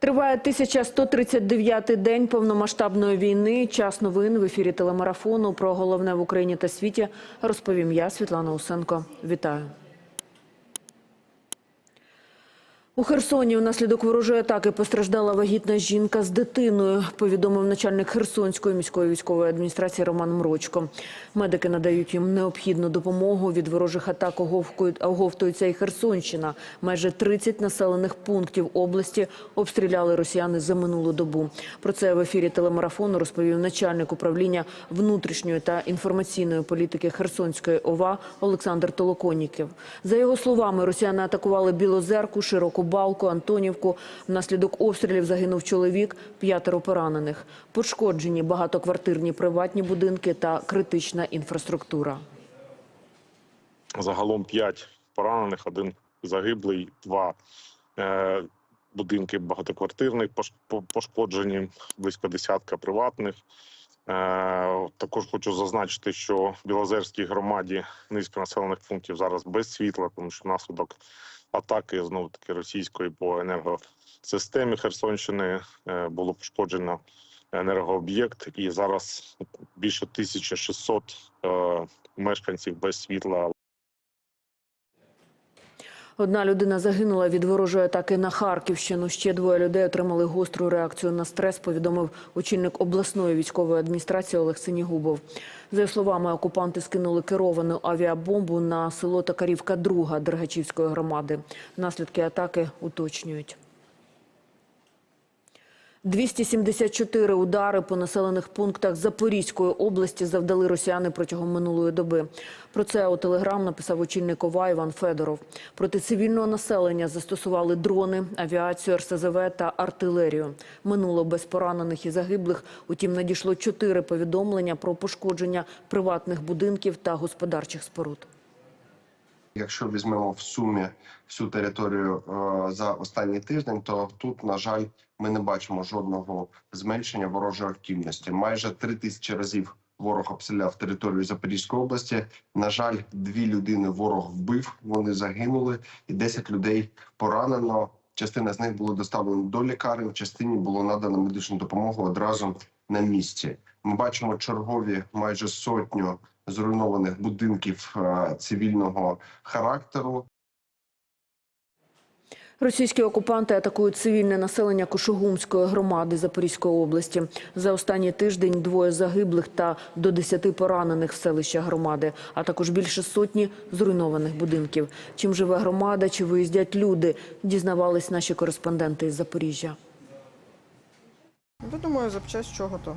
Триває 1139-й день повномасштабної війни. Час новин в ефірі телемарафону про головне в Україні та світі розповім я, Світлана Усенко. Вітаю. У Херсоні внаслідок ворожої атаки постраждала вагітна жінка з дитиною, повідомив начальник Херсонської міської військової адміністрації Роман Мрочко. Медики надають їм необхідну допомогу. Від ворожих атак оговтується і Херсонщина. Майже 30 населених пунктів області обстріляли росіяни за минулу добу. Про це в ефірі телемарафону розповів начальник управління внутрішньої та інформаційної політики Херсонської ОВА Олександр Толоконіків. За його словами, росіяни атакували Білозерку, Широку Балку, Антонівку. Внаслідок обстрілів загинув чоловік, п'ятеро поранених. Пошкоджені багатоквартирні приватні будинки та критична інфраструктура. Загалом 5 поранених, один загиблий, два е, будинки багатоквартирних пош- пошкоджені, близько десятка приватних. Е, також хочу зазначити, що в Білозерській громаді низка населених пунктів зараз без світла, тому що внаслідок атаки знову таки російської по енергосистемі Херсонщини е, було пошкоджено енергооб'єкт, і зараз більше 1600 е, мешканців без світла Одна людина загинула від ворожої атаки на Харківщину. Ще двоє людей отримали гостру реакцію на стрес, повідомив очільник обласної військової адміністрації Олег Синігубов. За словами, окупанти скинули керовану авіабомбу на село Токарівка 2 Дергачівської громади. Наслідки атаки уточнюють. 274 удари по населених пунктах Запорізької області завдали росіяни протягом минулої доби. Про це у телеграм написав очільник ОВА Іван Федоров. Проти цивільного населення застосували дрони, авіацію, РСЗВ та артилерію. Минуло без поранених і загиблих. Утім, надійшло чотири повідомлення про пошкодження приватних будинків та господарчих споруд. Якщо візьмемо в сумі всю територію е, за останній тиждень, то тут, на жаль, ми не бачимо жодного зменшення ворожої активності. Майже три тисячі разів ворог обстріляв територію Запорізької області. На жаль, дві людини ворог вбив, вони загинули, і 10 людей поранено. Частина з них було доставлено до лікарень, частині було надано медичну допомогу одразу на місці. Ми бачимо чергові майже сотню зруйнованих будинків е, цивільного характеру. Російські окупанти атакують цивільне населення Кошугумської громади Запорізької області. За останній тиждень двоє загиблих та до десяти поранених в селищах громади, а також більше сотні зруйнованих будинків. Чим живе громада, чи виїздять люди, дізнавались наші кореспонденти із Запоріжжя. Ну, думаю, запчасть чого-то.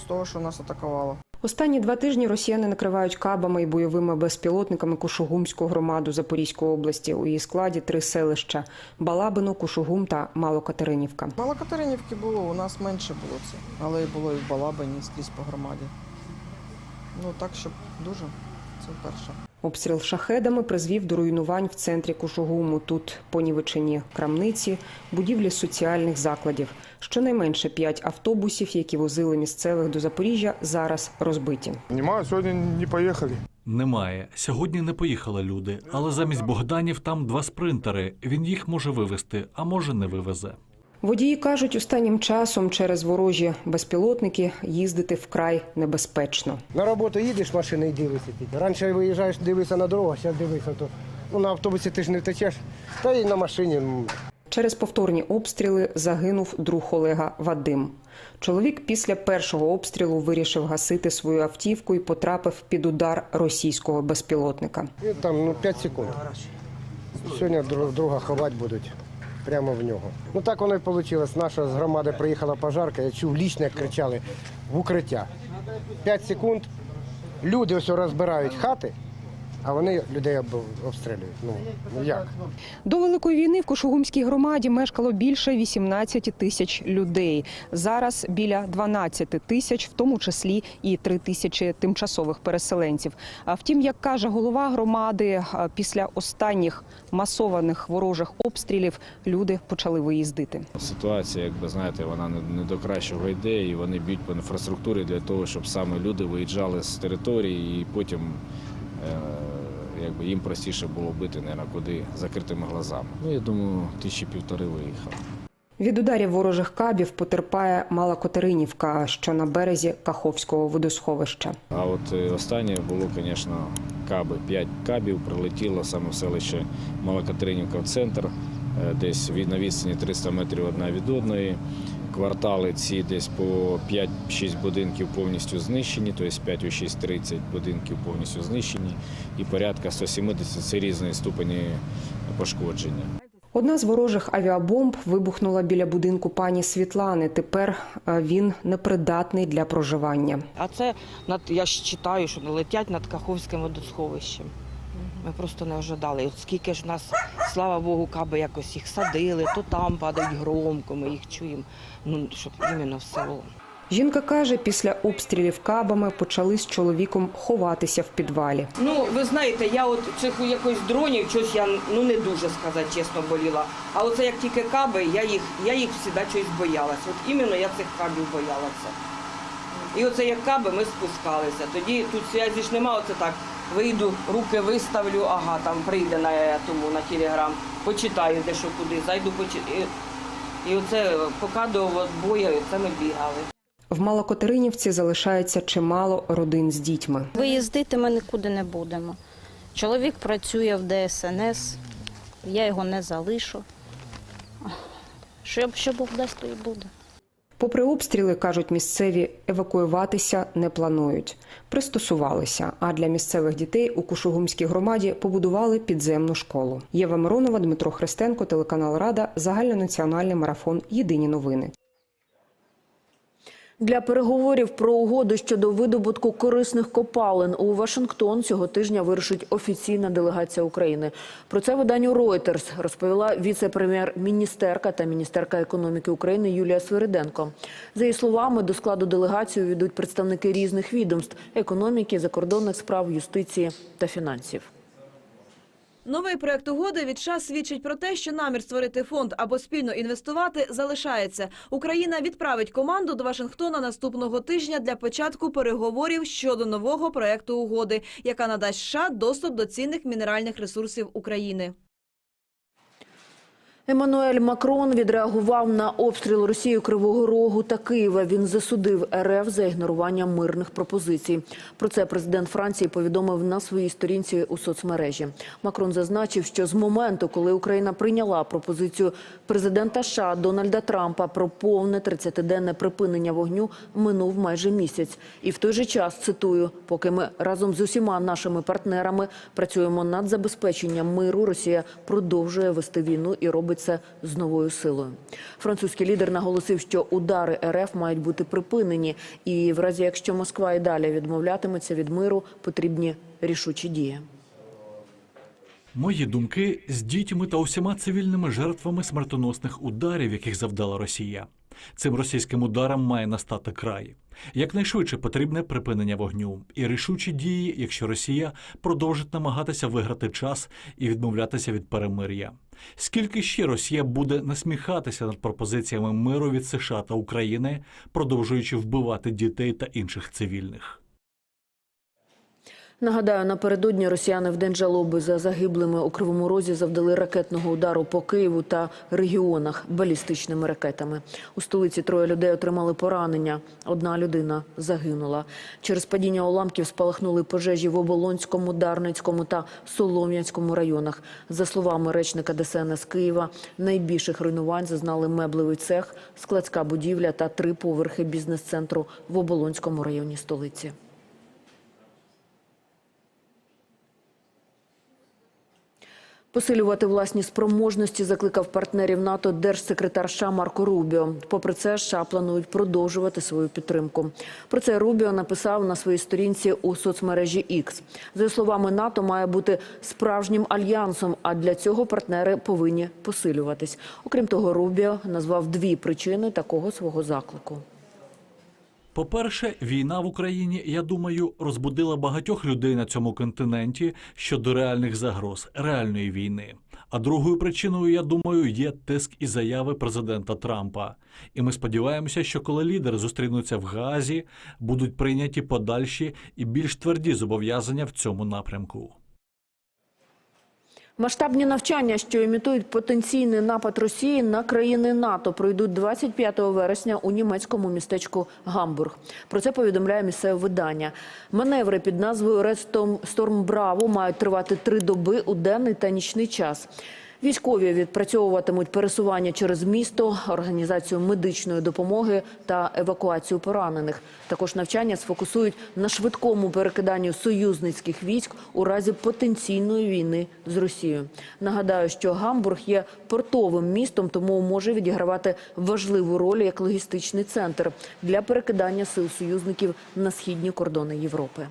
З того, що нас атакувало. Останні два тижні росіяни накривають кабами і бойовими безпілотниками Кушугумську громаду Запорізької області. У її складі три селища: Балабино, Кушугум та Малокатеринівка. Мало Катеринівки було, у нас менше було це. Але і було і в Балабині, і скрізь по громаді. Ну так, щоб дуже. Це вперше. Обстріл шахедами призвів до руйнувань в центрі Кушугуму. Тут понівечені крамниці, будівлі соціальних закладів. Щонайменше п'ять автобусів, які возили місцевих до Запоріжжя, зараз розбиті. Нема, сьогодні не поїхали. Немає. Сьогодні не поїхали люди, але замість Богданів там два спринтери. Він їх може вивезти, а може не вивезе. Водії кажуть, останнім часом через ворожі безпілотники їздити вкрай небезпечно. На роботу їдеш, машини і дивишся. Раніше виїжджаєш, дивишся на дорогу, а зараз дивишся, то ну, на автобусі ти ж не втечеш, та й на машині. Через повторні обстріли загинув друг Олега Вадим. Чоловік після першого обстрілу вирішив гасити свою автівку і потрапив під удар російського безпілотника. І там ну, 5 секунд. Сьогодні друг- друга ховати будуть прямо в нього. Ну так воно і вийшло. Наша з громади приїхала пожарка, я чув лічно, як кричали в укриття. П'ять секунд. Люди ось розбирають хати, а вони людей об- обстрілюють. Ну, ну як? До великої війни в Кошугумській громаді мешкало більше 18 тисяч людей. Зараз біля 12 тисяч, в тому числі і 3 тисячі тимчасових переселенців. А втім, як каже голова громади, після останніх масованих ворожих обстрілів люди почали виїздити. Ситуація, якби знаєте, вона не, не до кращого йде, і вони б'ють по інфраструктурі для того, щоб саме люди виїжджали з території, і потім е, якби їм простіше було бити не на куди закритими глазами. Ну я думаю, тисячі півтори виїхали. Від ударів ворожих кабів потерпає Мала Котеринівка, що на березі Каховського водосховища. А от е, останнє було, звісно, каби. П'ять кабів прилетіло саме в селище Малокатеринівка в центр, е, десь на відстані 300 метрів одна від одної. Квартали ці десь по 5-6 будинків повністю знищені, тобто 5 у 6 30 будинків повністю знищені, і порядка 170 це різні ступені пошкодження. Одна з ворожих авіабомб вибухнула біля будинку пані Світлани. Тепер е, він непридатний для проживання. А це над я ж читаю, що летять над Каховським водосховищем. Ми просто не ожидали. От скільки ж в нас, слава Богу, каби якось їх садили, то там падають громко, ми їх чуємо. Ну, щоб іменно в село. Жінка каже, після обстрілів кабами почали з чоловіком ховатися в підвалі. Ну, ви знаєте, я от цих якось дронів, щось я ну не дуже сказати чесно боліла. А оце як тільки каби, я їх, я їх завжди щось боялася. От іменно я цих кабів боялася. І оце як каби ми спускалися. Тоді тут зв'язі ж нема, оце так. Вийду, руки виставлю, ага, там прийде на тому на телеграм, почитаю де що куди, зайду почитаю. І, оце поки до бою, це ми бігали. В Малокотеринівці залишається чимало родин з дітьми. Виїздити ми нікуди не будемо. Чоловік працює в ДСНС, я його не залишу. Що, що Бог дасть, то і буде. Попри обстріли, кажуть місцеві, евакуюватися не планують. Пристосувалися, а для місцевих дітей у Кушугумській громаді побудували підземну школу. Єва Миронова, Дмитро Христенко, телеканал Рада, загальнонаціональний марафон. Єдині новини. Для переговорів про угоду щодо видобутку корисних копалин у Вашингтон цього тижня вирушить офіційна делегація України. Про це виданню Reuters розповіла віце-прем'єр-міністерка та міністерка економіки України Юлія Свириденко. За її словами, до складу делегації увійдуть представники різних відомств – економіки, закордонних справ, юстиції та фінансів. Новий проект угоди від США свідчить про те, що намір створити фонд або спільно інвестувати залишається. Україна відправить команду до Вашингтона наступного тижня для початку переговорів щодо нового проекту угоди, яка надасть США доступ до цінних мінеральних ресурсів України. Еммануель Макрон відреагував на обстріл Росії Кривого Рогу та Києва. Він засудив РФ за ігнорування мирних пропозицій. Про це президент Франції повідомив на своїй сторінці у соцмережі. Макрон зазначив, що з моменту, коли Україна прийняла пропозицію президента США Дональда Трампа про повне 30-денне припинення вогню, минув майже місяць. І в той же час цитую: поки ми разом з усіма нашими партнерами працюємо над забезпеченням миру, Росія продовжує вести війну і робить це з новою силою. Французький лідер наголосив, що удари РФ мають бути припинені, і в разі якщо Москва і далі відмовлятиметься від миру, потрібні рішучі дії. Мої думки з дітьми та усіма цивільними жертвами смертоносних ударів, яких завдала Росія. Цим російським ударам має настати край. Якнайшвидше потрібне припинення вогню і рішучі дії, якщо Росія продовжить намагатися виграти час і відмовлятися від перемир'я. Скільки ще Росія буде насміхатися над пропозиціями миру від США та України, продовжуючи вбивати дітей та інших цивільних? Нагадаю, напередодні росіяни в день жалоби за загиблими у Кривому Розі завдали ракетного удару по Києву та регіонах балістичними ракетами. У столиці троє людей отримали поранення. Одна людина загинула. Через падіння уламків спалахнули пожежі в Оболонському, Дарницькому та Солом'янському районах. За словами речника ДСНС Києва, найбільших руйнувань зазнали меблевий цех, складська будівля та три поверхи бізнес-центру в Оболонському районі столиці. Посилювати власні спроможності закликав партнерів НАТО держсекретар США Марко Рубіо. Попри це, США планують продовжувати свою підтримку. Про це Рубіо написав на своїй сторінці у соцмережі X. За словами, НАТО має бути справжнім альянсом, а для цього партнери повинні посилюватись. Окрім того, Рубіо назвав дві причини такого свого заклику. По-перше, війна в Україні, я думаю, розбудила багатьох людей на цьому континенті щодо реальних загроз, реальної війни. А другою причиною, я думаю, є тиск і заяви президента Трампа. І ми сподіваємося, що коли лідери зустрінуться в Газі, будуть прийняті подальші і більш тверді зобов'язання в цьому напрямку. Масштабні навчання, що імітують потенційний напад Росії на країни НАТО, пройдуть 25 вересня у німецькому містечку Гамбург. Про це повідомляє місцеве видання. Маневри під назвою «Ред Сторм Браво» мають тривати три доби у денний та нічний час. Військові відпрацьовуватимуть пересування через місто, організацію медичної допомоги та евакуацію поранених. Також навчання сфокусують на швидкому перекиданню союзницьких військ у разі потенційної війни з Росією. Нагадаю, що Гамбург є портовим містом, тому може відігравати важливу роль як логістичний центр для перекидання сил союзників на східні кордони Європи.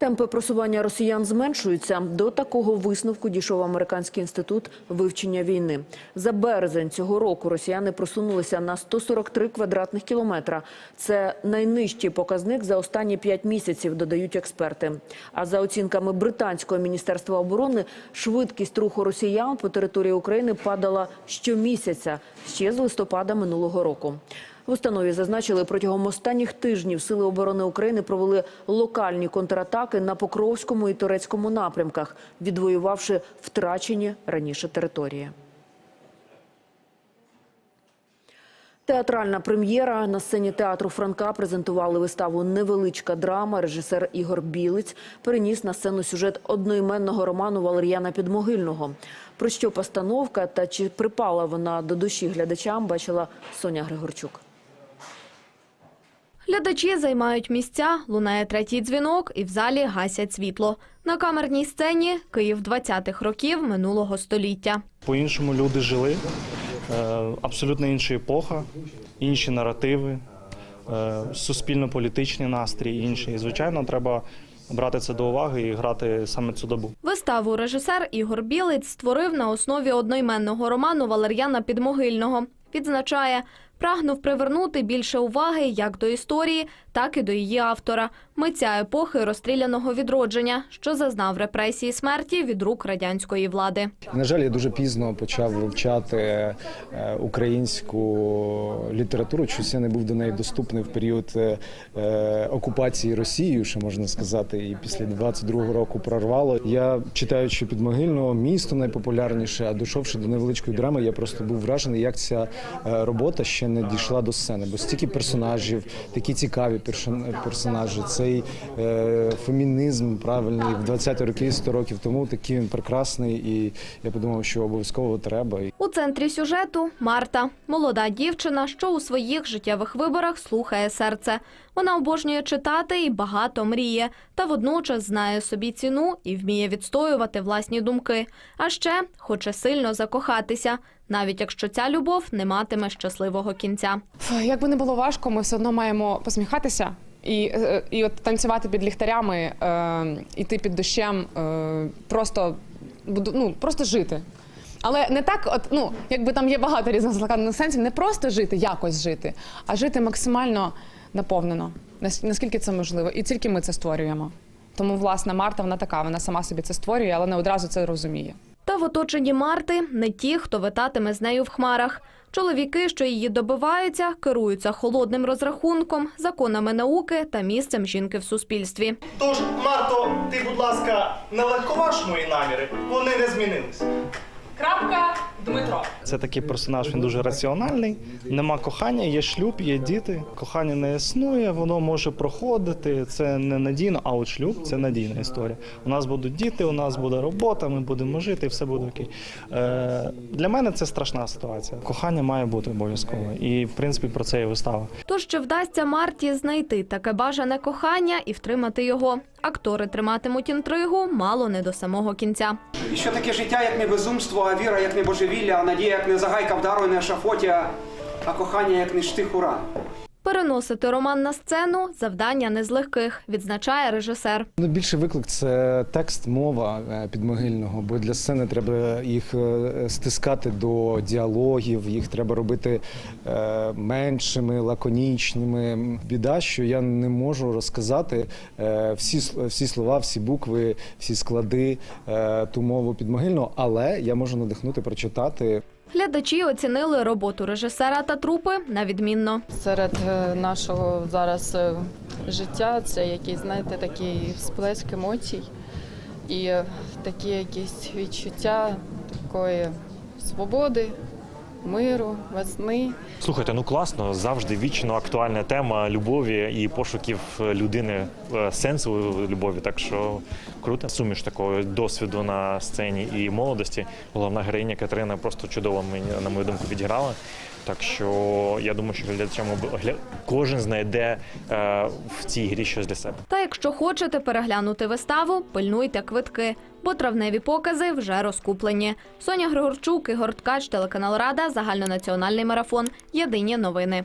Темпи просування росіян зменшуються. До такого висновку дійшов американський інститут вивчення війни. За березень цього року росіяни просунулися на 143 квадратних кілометра. Це найнижчий показник за останні п'ять місяців, додають експерти. А за оцінками британського міністерства оборони, швидкість руху росіян по території України падала щомісяця ще з листопада минулого року. В установі зазначили, протягом останніх тижнів Сили оборони України провели локальні контратаки на Покровському і Турецькому напрямках, відвоювавши втрачені раніше території. Театральна прем'єра на сцені театру Франка презентували виставу Невеличка драма. Режисер Ігор Білиць переніс на сцену сюжет одноіменного роману Валер'яна Підмогильного. Про що постановка та чи припала вона до душі глядачам, бачила Соня Григорчук. Глядачі займають місця, лунає третій дзвінок і в залі гасять світло. На камерній сцені Київ 20-х років минулого століття. По-іншому люди жили, е, абсолютно інша епоха, інші наративи, е, суспільно-політичні настрій інші. І, звичайно, треба брати це до уваги і грати саме цю добу. Виставу режисер Ігор Білиць створив на основі одноіменного роману Валер'яна Підмогильного. Відзначає, прагнув привернути більше уваги як до історії, так і до її автора, митця епохи розстріляного відродження, що зазнав репресії смерті від рук радянської влади. На жаль, я дуже пізно почав вивчати е, українську літературу. Чогось я не був до неї доступний в період е, е, окупації Росією, що можна сказати, і після 22-го року прорвало. Я читаючи підмогильного місто найпопулярніше, а дійшовши до невеличкої драми, я просто був вражений, як ця робота ще не дійшла до сцени, бо стільки персонажів, такі цікаві персонажі. Цей е, фемінізм правильний в 20-ті роки, 100 років тому такий він прекрасний, і я подумав, що обов'язково треба. У центрі сюжету Марта, молода дівчина, що у своїх життєвих виборах слухає серце. Вона обожнює читати і багато мріє, та водночас знає собі ціну і вміє відстоювати власні думки. А ще хоче сильно закохатися, навіть якщо ця любов не матиме щасливого кінця. Як би не було важко, ми все одно маємо посміхатися і, е, і от танцювати під ліхтарями, е, іти під дощем, е, просто, ну, просто жити. Але не так, от, ну, якби там є багато різних закладених сенсів, не просто жити, якось жити, а жити максимально наповнено, наскільки це можливо. І тільки ми це створюємо. Тому, власне, Марта вона така, вона сама собі це створює, але не одразу це розуміє. Та в оточенні Марти не ті, хто витатиме з нею в хмарах. Чоловіки, що її добиваються, керуються холодним розрахунком, законами науки та місцем жінки в суспільстві. Тож, Марто, ти, будь ласка, не легковаж мої наміри, вони не змінились. Крапка Дмитро. Це такий персонаж, він дуже раціональний. Нема кохання, є шлюб, є діти. Кохання не існує, воно може проходити. Це не надійно, а от шлюб це надійна історія. У нас будуть діти, у нас буде робота, ми будемо жити, і все буде окей. Е, для мене це страшна ситуація. Кохання має бути обов'язково. І в принципі про це і вистава. Тож чи вдасться Марті знайти таке бажане кохання і втримати його? Актори триматимуть інтригу мало не до самого кінця. І що таке життя, як не безумство, а віра, як не божевілля, а надія, як не загайка вдарує не шафоті, а кохання, як не штих уран. Переносити роман на сцену завдання не з легких, відзначає режисер. Найбільший виклик це текст, мова е, підмогильного, бо для сцени треба їх е, стискати до діалогів, їх треба робити е, меншими, лаконічними. Біда, що я не можу розказати всі, всі слова, всі букви, всі склади, ту мову підмогильного, але я можу надихнути прочитати. Глядачі оцінили роботу режисера та трупи на відмінно. Серед е, нашого зараз е, життя це якийсь, знаєте, такий всплеск емоцій і е, такі якісь відчуття такої свободи, миру, весни. Слухайте, ну класно, завжди вічно актуальна тема любові і пошуків людини е, сенсу любові. Так що круто. Суміш такого досвіду на сцені і молодості. Головна героїня Катерина просто чудово мені, на мою думку, відіграла. Так що я думаю, що глядачам кожен знайде е, в цій грі щось для себе. Та якщо хочете переглянути виставу, пильнуйте квитки, бо травневі покази вже розкуплені. Соня Григорчук, Ігор Ткач, телеканал Рада, загальнонаціональний марафон. Єдині новини.